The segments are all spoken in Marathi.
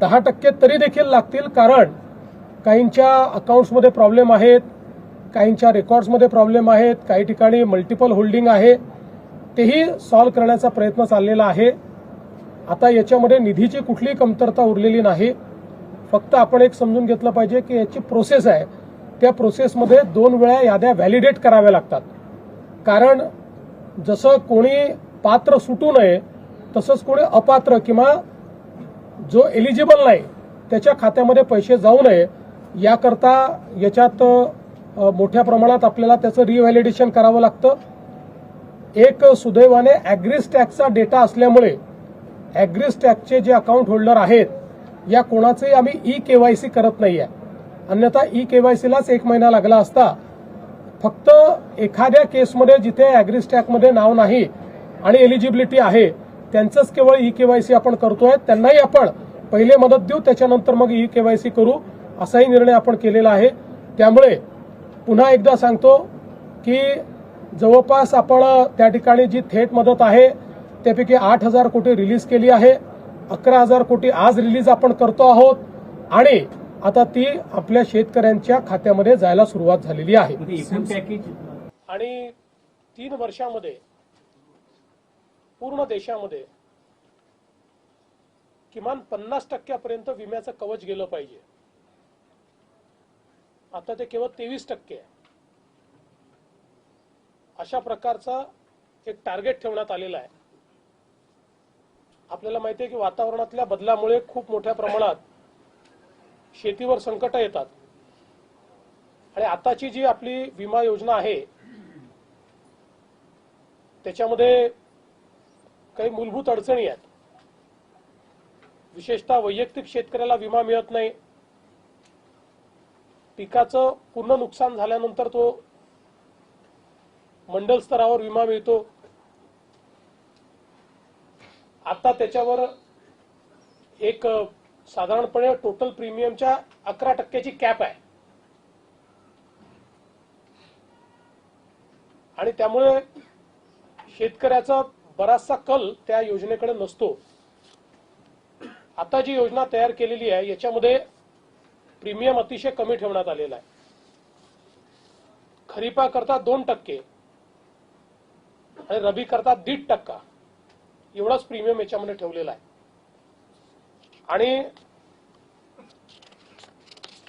दहा टक्के तरी देखील लागतील कारण काहींच्या अकाउंट्समध्ये प्रॉब्लेम आहेत काहींच्या रेकॉर्ड्समध्ये प्रॉब्लेम आहेत काही ठिकाणी मल्टिपल होल्डिंग आहे. तेही सॉल्व्ह करण्याचा प्रयत्न चाललेला आहे. आता याच्यामध्ये निधीची कुठलीही कमतरता उरलेली नाही. फक्त आपण एक समजून घेतलं पाहिजे की याची प्रोसेस आहे. त्या प्रोसेसमध्ये दोन वेळा याद्या व्हॅलिडेट कराव्या लागतात. कारण जसं कोणी पात्र सुटू नये तसंच कोणी अपात्र किंवा जो एलिजिबल नाही त्याच्या खात्यामध्ये पैसे जाऊ नये याकरता याच्यात मोठ्या प्रमाणात आपल्याला त्याचं रिव्हॅलिडेशन करावं लागतं. एक सुदैवाने ॲग्रिस्टॅकचा डेटा असल्यामुळे ॲग्रिस्टॅकचे जे अकाउंट होल्डर आहेत या कोणाचंही आम्ही ई केवायसी करत नाहीये. अन्यथा ई केवायसीलाच एक महिना लागला असता फक्त एखाद्या केसमध्ये जिथे ॲग्रिस्टॅकमध्ये नाव नाही आणि एलिजिबिलिटी आहे त्यांचंच केवळ ई केवायसी आपण करतोय त्यांनाही आपण पहिले मदत देऊ त्याच्यानंतर मग ई केवायसी करू असाही निर्णय आपण केलेला आहे. त्यामुळे पुन्हा एकदा सांगतो की जवळपास आपण त्या ठिकाणी जी थेट मदत आहे त्यापैकी आठ हजार कोटी रिलीज केली आहे. अकरा हजार कोटी आज रिलीज आपण करतो आहोत आणि आता ती आपल्या शेतकऱ्यांच्या खात्यामध्ये जायला सुरुवात झालेली आहे. म्हणजे आणि तीन वर्षामध्ये पूर्ण देशामध्ये किमान पन्नास टक्क्यापर्यंत विम्याचं कवच गेलं पाहिजे. आता ते केवळ तेवीस टक्के. आहे अशा प्रकारचा एक टार्गेट ठेवण्यात आलेला आहे. आपल्याला माहिती आहे की वातावरणातल्या बदलामुळे खूप मोठ्या प्रमाणात शेतीवर संकट येतात. आणि आताची जी आपली विमा योजना आहे त्याच्यामध्ये काही मूलभूत अडचणी आहेत. विशेषतः वैयक्तिक शेतकऱ्याला विमा मिळत नाही. पिकाचं पूर्ण नुकसान झाल्यानंतर तो मंडल स्तरावर विमा मिळतो. आता त्याच्यावर एक साधारणपणे टोटल प्रीमियमच्या अकरा टक्क्याची कॅप आहे. आणि त्यामुळे शेतकऱ्याचा बराचसा कल त्या योजनेकडे नसतो. आता जी योजना तयार केलेली आहे याच्यामध्ये प्रीमियम अतिशय कमी ठेवण्यात आलेला आहे. खरीपा करता दोन टक्के आणि रबी करता दीड टक्का. एवढाच प्रीमियम याच्यामध्ये ठेवलेला आहे. आणि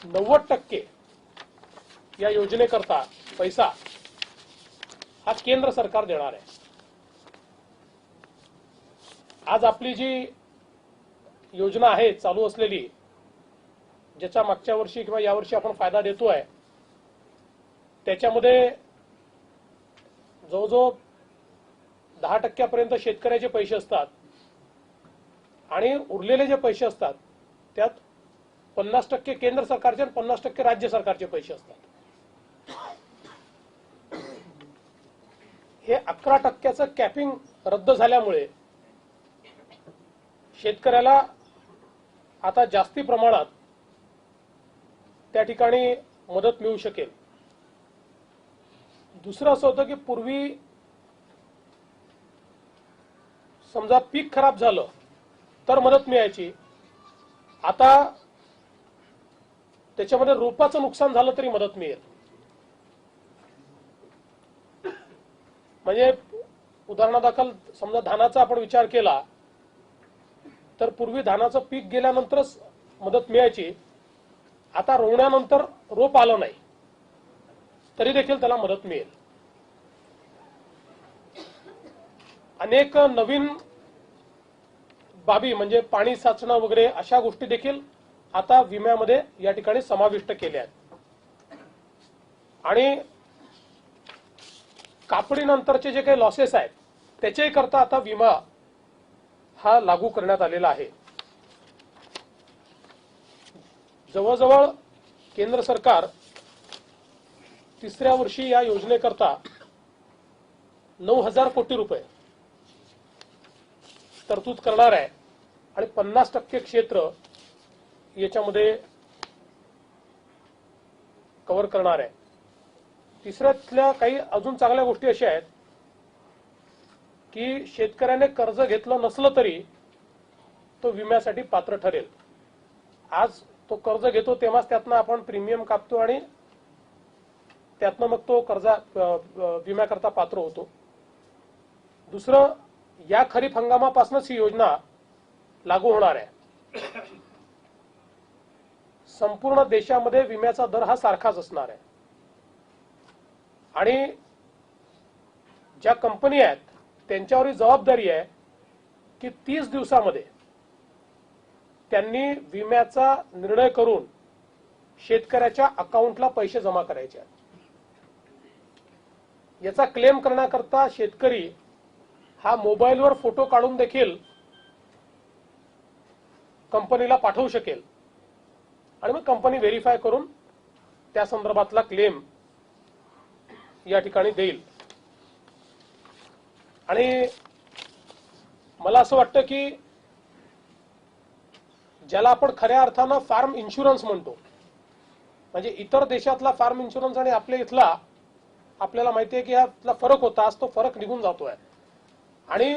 नव्वद टक्के या योजनेकरता पैसा हा केंद्र सरकार देणार आहे. आज आपली जी योजना आहे चालू असलेली ज्याचा मागच्या वर्षी किंवा यावर्षी आपण फायदा देतोय त्याच्यामध्ये जवळजवळ दहा टक्क्यापर्यंत शेतकऱ्याचे पैसे असतात आणि उरलेले जे पैसे असतात त्यात पन्नास टक्के केंद्र सरकारचे आणि पन्नास टक्के राज्य सरकारचे पैसे असतात. हे अकरा टक्क्याचं कॅपिंग रद्द झाल्यामुळे शेतकऱ्याला आता जास्ती प्रमाणात त्या ठिकाणी मदत मिळू शकेल. दुसरं असं होतं की पूर्वी समजा पीक खराब झालं तर मदत मिळायची. आता त्याच्यामध्ये रोपाचं नुकसान झालं तरी मदत मिळेल. म्हणजे उदाहरणादाखल समजा धानाचा आपण विचार केला तर पूर्वी धानाचं पीक गेल्यानंतरच मदत मिळायची. आता रोवण्यानंतर रोप आलं नाही. तरी देखील त्याला मदत मिळेल. अनेक नवीन बाबी म्हणजे पाणी साचणं वगैरे अशा गोष्टी देखील आता विम्यामध्ये या ठिकाणी समाविष्ट केल्या आहेत. आणि कापडीनंतरचे जे काही लॉसेस आहेत त्याच्याही करता आता विमा हा लागू करण्यात आलेला आहे. जवळजवळ केंद्र सरकार तिसऱ्या वर्षी या योजनेकरता नऊ हजार कोटी रुपये तरतूद करणार आहे आणि पन्नास टक्के क्षेत्र याच्यामध्ये कव्हर करणार आहे. तिसऱ्यातल्या काही अजून चांगल्या गोष्टी अशा आहेत की शेतकऱ्याने कर्ज घेतलं नसलं तरी तो विम्यासाठी पात्र ठरेल. आज तो कर्ज घेतो तेव्हाच त्यातनं आपण प्रीमियम कापतो आणि त्यातनं मग तो कर्जा विम्याकरता पात्र होतो. दुसरं या खरीप हंगामापासूनच ही योजना लागू होणार आहे. संपूर्ण देशामध्ये विम्याचा दर हा सारखाच असणार आहे. आणि ज्या कंपनी आहेत त्यांच्यावर ही जबाबदारी आहे की तीस दिवसामध्ये त्यांनी विम्याचा निर्णय करून शेतकऱ्याच्या अकाउंटला पैसे जमा करायचे याचा क्लेम करण्याकरता शेतकरी हा मोबाईलवर फोटो काढून देखील कंपनीला पाठवू शकेल. आणि मग कंपनी व्हेरीफाय करून त्या संदर्भातला क्लेम या ठिकाणी देईल. आणि मला असं वाटतं की ज्याला आपण खऱ्या अर्थानं फार्म इन्शुरन्स म्हणतो म्हणजे इतर देशातला फार्म इन्शुरन्स आणि आपल्या इथला आपल्याला माहिती आहे की यातला फरक होता आज तो फरक निघून जातोय. आणि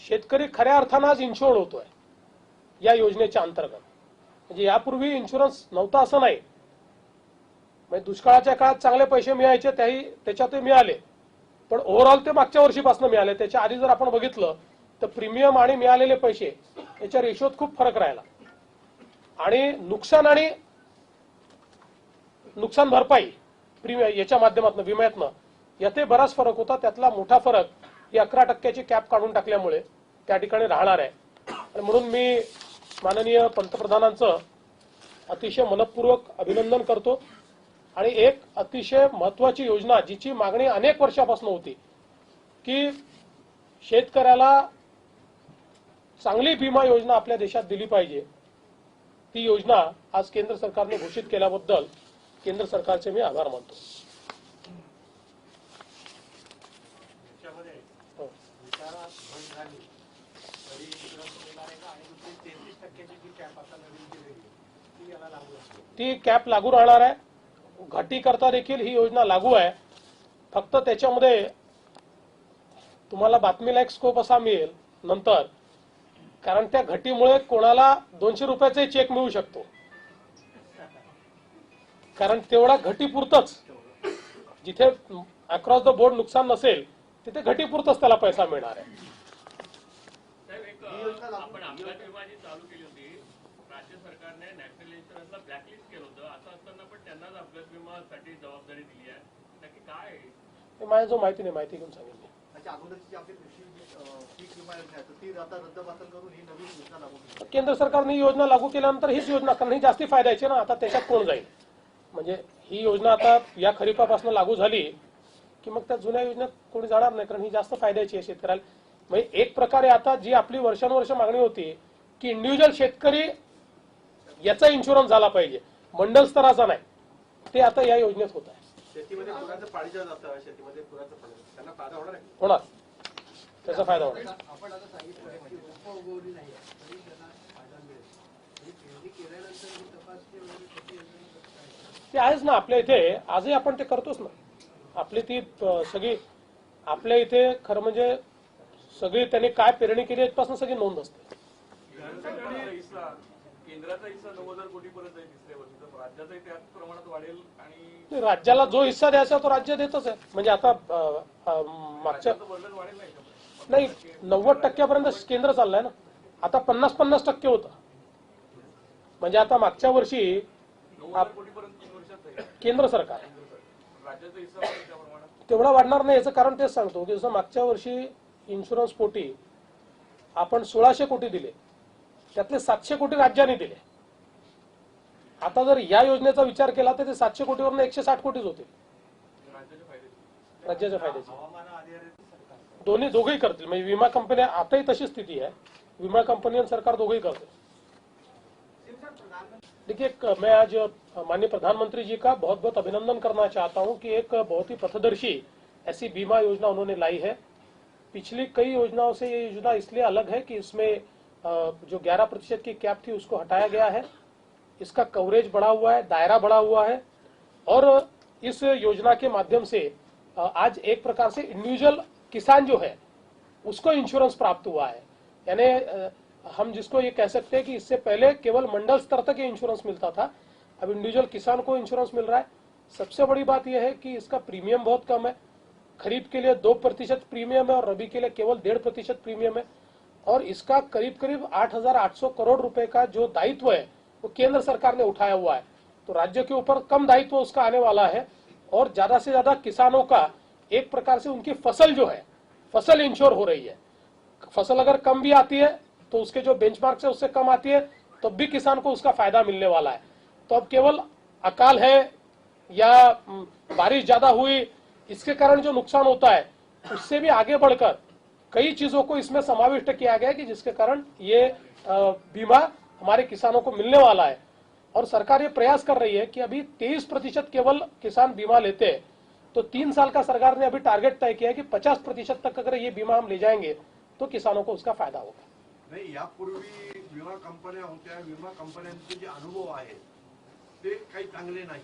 शेतकरी खऱ्या अर्थानं आज इन्शुअर्ड होतोय या योजनेच्या अंतर्गत. म्हणजे यापूर्वी इन्शुरन्स नव्हता असं नाही. म्हणजे दुष्काळाच्या काळात चांगले पैसे मिळायचे त्याही त्याच्यातही मिळाले. पण ओव्हरऑल ते मागच्या वर्षीपासून मिळाले. त्याच्या आधी जर आपण बघितलं तर प्रीमियम आणि मिळालेले पैसे याच्या रेशोत खूप फरक राहिला. आणि नुकसान आणि नुकसान भरपाई प्रीमियम याच्या माध्यमातून विम्यातनं यातही बराच फरक होता. त्यातला मोठा फरक ही अकरा टक्क्याची कॅप काढून टाकल्यामुळे त्या ठिकाणी राहणार आहे. आणि म्हणून मी माननीय पंतप्रधानांचं अतिशय मनपूर्वक अभिनंदन करतो. आणि एक अतिशय महत्वाची योजना जिची मागणी अनेक वर्षापासून होती की शेतकऱ्याला चांगली विमा योजना आपल्या देशात दिली पाहिजे. ती योजना आज केंद्र सरकारने घोषित केल्याबद्दल केंद्र सरकारचे मी आभार मानतो. हो. ती कॅप लागू राहणार आहे. घटी करता देखील ही योजना लागू आहे. फक्त त्याच्यामध्ये तुम्हाला बातमीला एक स्कोप असा मिळेल नंतर. कारण त्या घटीमुळे कोणाला दोनशे रुपयाचा चेक मिळू शकतो. कारण तेवढा घटीपुरतच. जिथे अक्रॉस द बोर्ड नुकसान नसेल तिथे घटीपुरतच त्याला पैसा मिळणार आहे. राज्य सरकारने नॅशनल इन्शुरन्सला ब्लॅकलिस्ट केलं होतं. असं असताना पण त्यांनाच अपघात विमासाठी जबाबदारी दिली आहे. नक्की काय आहे? हे माझ्या जो माहिती नाही माहिती घेऊन ही केली. केंद्र सरकारने ही योजना लागू केल्यानंतर हीच योजना कारण ही जास्ती फायद्याची आहे ना आता त्याच्यात कोण जाईल? म्हणजे ही योजना आता या खरीपापासून लागू झाली की मग त्या जुन्या योजनेत कोणी जाणार नाही कारण ही जास्त फायद्याची आहे शेतकऱ्याला. म्हणजे एक प्रकारे आता जी आपली वर्षानुवर्ष मागणी होती की इंडिव्हिज्युअल शेतकरी याचा इन्शुरन्स झाला पाहिजे. मंडल स्तराचा नाही. ते आता या योजनेत होत आहे. होणार त्याचा फायदा होणार. ते आहेच ना आपल्या इथे आजही आपण ते करतोच ना. आपली ती सगळी आपल्या इथे खरं म्हणजे सगळी त्यांनी काय पेरणी केली याच्यापासून सगळी नोंद असते. केंद्राचा हिस्सा हजार कोटीपर्यंत आहे तिसऱ्या वर्षी. तर राज्याचाही त्याच प्रमाणात वाढेल आणि राज्याला जो हिस्सा द्यायचा तो राज्य देतच आहे. म्हणजे आता अ, अ, मागच्या राज्याचं वर्णन वाढेल नाही का? नाही नव्वद टक्क्यापर्यंत केंद्र चाललंय ना. आता पन्नास पन्नास टक्के होतं. म्हणजे आता मागच्या वर्षी हजार तीन वर्षात केंद्र सरकार. राज्याचा हिस्सा वाढेल त्या प्रमाणात. तेवढा वाढणार नाही याचं कारण तेच सांगतो. की जसं मागच्या वर्षी इन्शुरन्स पोटी आपण सोळाशे कोटी दिले. त्यातले सातशे कोटी राज्याने दिले. आता जर या योजनेचा विचार केला तर ते सातशे कोटीवरून एकशे साठ कोटीच होते राज्याच्या फायद्याचे दोन्ही दोघेही करतील. म्हणजे विमा कंपन्या आताही तशी स्थिती आहे. विमा कंपनी आणि सरकार दोघेही करतील. देखिए मैं आज माननीय प्रधानमंत्री जी का बहुत बहुत अभिनंदन करना चाहता हूँ कि एक बहुत ही पथदर्शी ऐसी बीमा योजना उन्होंने लाई है। पिछली कई योजनाओं से ये योजना इसलिए अलग है कि इसमें जो 11 प्रतिशत की कैप थी उसको हटाया गया है। इसका कवरेज बढ़ा हुआ है, दायरा बढ़ा हुआ है। और इस योजना के माध्यम से आज एक प्रकार से इंडिविजुअल किसान जो है, उसको इंश्योरेंस प्राप्त हुआ है। यानी हम जिसको ये कह सकते हैं कि इससे पहले केवल मंडल स्तर तक ये इंश्योरेंस मिलता था। अब इंडिविजुअल किसान को इंश्योरेंस मिल रहा है। सबसे बड़ी बात यह है कि इसका प्रीमियम बहुत कम है। खरीफ के लिए दो प्रतिशत प्रीमियम है और रबी के लिए केवल डेढ़ प्रतिशत प्रीमियम है। और इसका करीब करीब 8,800 करोड़ रुपए का जो दायित्व है वो केंद्र सरकार ने उठाया हुआ है। तो राज्य के ऊपर कम दायित्व उसका आने वाला है और ज़्यादा से ज़्यादा किसानों का एक प्रकार से उनकी फ़सल जो है फ़सल इंश्योर हो रही है। फ़सल अगर कम भी आती है तो उसके जो बेंचमार्क है उससे कम आती है तब भी किसान को उसका फ़ायदा मिलने वाला है। तो अब केवल अकाल है या बारिश ज़्यादा हुई इसके कारण जो नुकसान होता है उससे भी आगे बढ़कर कई चीज़ों को इसमें समाविष्ट किया गया कि जिसके कारण ये बीमा हमारे किसानों को मिलने वाला है। और सरकार ये प्रयास कर रही है कि अभी 23 प्रतिशत केवल किसान बीमा लेते हैं। तो तीन साल का सरकार ने अभी टारगेट तय किया है कि 50 प्रतिशत तक अगर ये बीमा हम ले जाएँगे तो किसानों को उसका फ़ायदा होगा। नाही, यापूर्वी विमा कंपन्या होत्या विमा कंपन्यांचे जे अनुभव आहेत, ते काही चांगले नाही